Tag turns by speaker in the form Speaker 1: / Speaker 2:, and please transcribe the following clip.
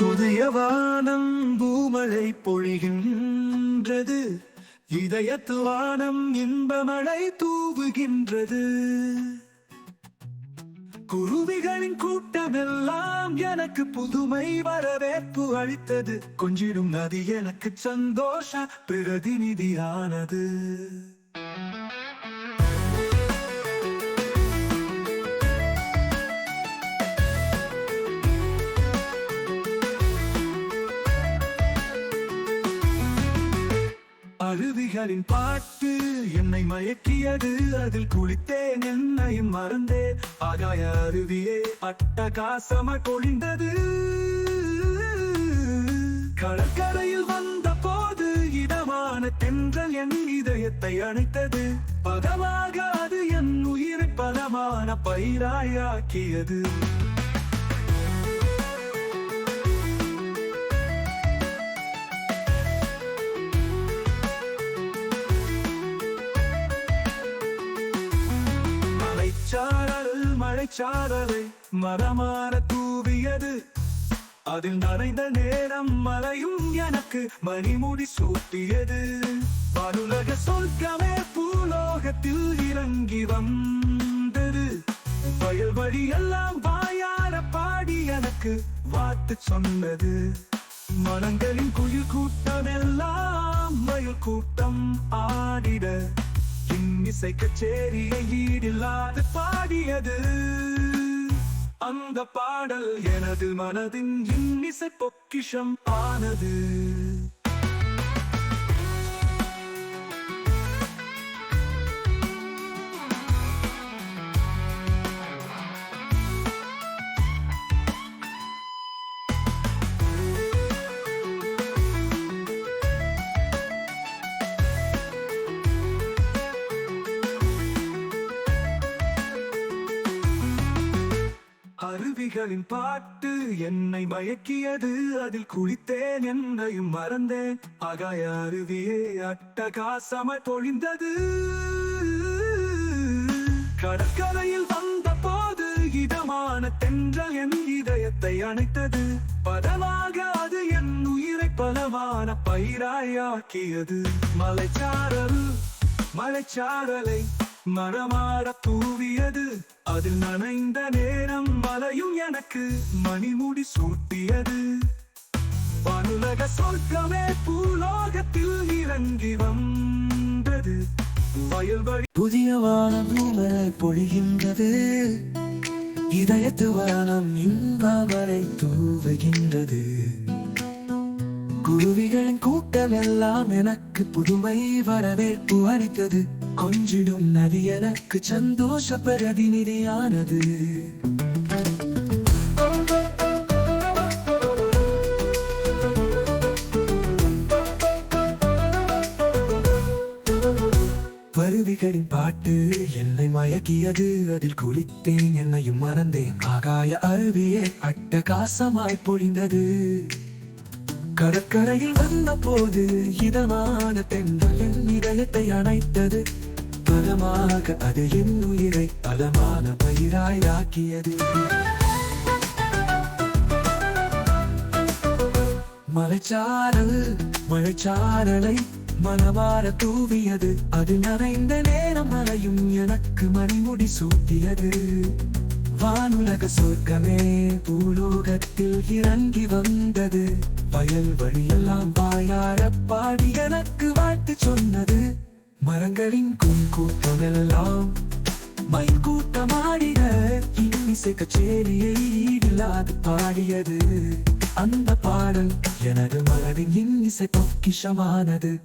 Speaker 1: புதிய வானம் பூமழை பொழிகின்றது. இதயத்து வானம் இன்பமழை தூவுகின்றது. குருவிகளின் கூட்டம் எல்லாம் எனக்கு புதுமை வரவேற்பு அளித்தது. கொஞ்சிடும் நதி எனக்கு சந்தோஷ பிரதிநிதியானது. அருவிகளின் பாட்டு என்னை மயக்கியது. அதில் குளித்தேன் என்னையும் மறந்தே. ஆகாய அருவியே அட்டகாசமாய் பொழிந்தது. கடற்கரையில் வந்த போது இடமான தென்றல் என் இதயத்தை அணைத்தது. பதமாக அது என் உயிரை பதமான பயிராயாக்கியது மலைச்சாரல் மழைச்சாரலை மரமான தூவியது. அதில் நனைந்த நேரம் மலையும் எனக்கு மணிமுடி சூட்டியது. பருலக சொர்க்கமே பூலோகத்தில் இறங்கி வந்தது. வயல் வழி எல்லாம் வாயார பாடி எனக்கு வாத்து சொன்னது. மனங்களின் குயில் கூட்டம் எல்லாம் மயில் கூட்டம் ஆடிட. இசை கச்சேரியை ஈடில்லாது பாடியது. அந்த பாடல் எனது மனதின் இன்னிசை பொக்கிஷம் ஆனது. அருவிகளின் பாட்டு என்னை மயக்கியது. அதில் குளித்தேன் என்னையும் மறந்தேன். ஆகாய அருவியே அட்டகாசமாய் பொழிந்தது. கடற்கரையில் வந்த போது இதமான தென்றல் என் இதயத்தை அணைத்தது. பதமாக அது என் உயிரை பலமான பயிராயாக்கியது மலைச்சாரல் மலைச்சாரலை மரமாட தூவியது. அதில் நனைந்த நேரம் மலையும் எனக்கு. மணிமுடி சூட்டியது. வானுலக சொர்க்கமே பூலோகத்தில் இறங்கி வந்தது. வயல்வழி
Speaker 2: புதிய வானம் பூமழை பொழிகின்றது. இதயத்து வானம் இன்பமழை தூவுகின்றது. குருவிகளின் கூட்டம் எல்லாம் எனக்கு புதுமை வரவேற்பு அளித்தது. கொஞ்சிடும் நதி எனக்கு சந்தோஷ பிரதிநிதியானது. பருவிகளின் பாட்டு என்னை மயக்கியது. அதில் குளித்தேன் என்னையும் மறந்தேன். ஆகாய அருவியே அட்டகாசமாய் பொழிந்தது. கடற்கரையில் வந்த போது இதமான தென்றல் என் இதயத்தை அணைத்தது. பலமாக அது என் உயிரை பலமான பயிராயாக்கியது மலைச்சாரல் மழைச்சாரலை மனமார தூவியது. அது நனைந்த நேரம் மலையும் எனக்கு மணிமுடி சூட்டியது. வானுலக சொர்க்கமே பூலோகத்தில் இறங்கி வந்தது. வயல் வழியெல்லாம் பாயார பாடி எனக்கு வாழ்த்து சொன்னது. மரங்களின் கூட்டம் எல்லாம் மயில் இன்னிசை கச்சேரியை ஈடில்லாது பாடியது. அந்த பாடல் எனது மனதின் இன்னிசை பொக்கிஷமானது.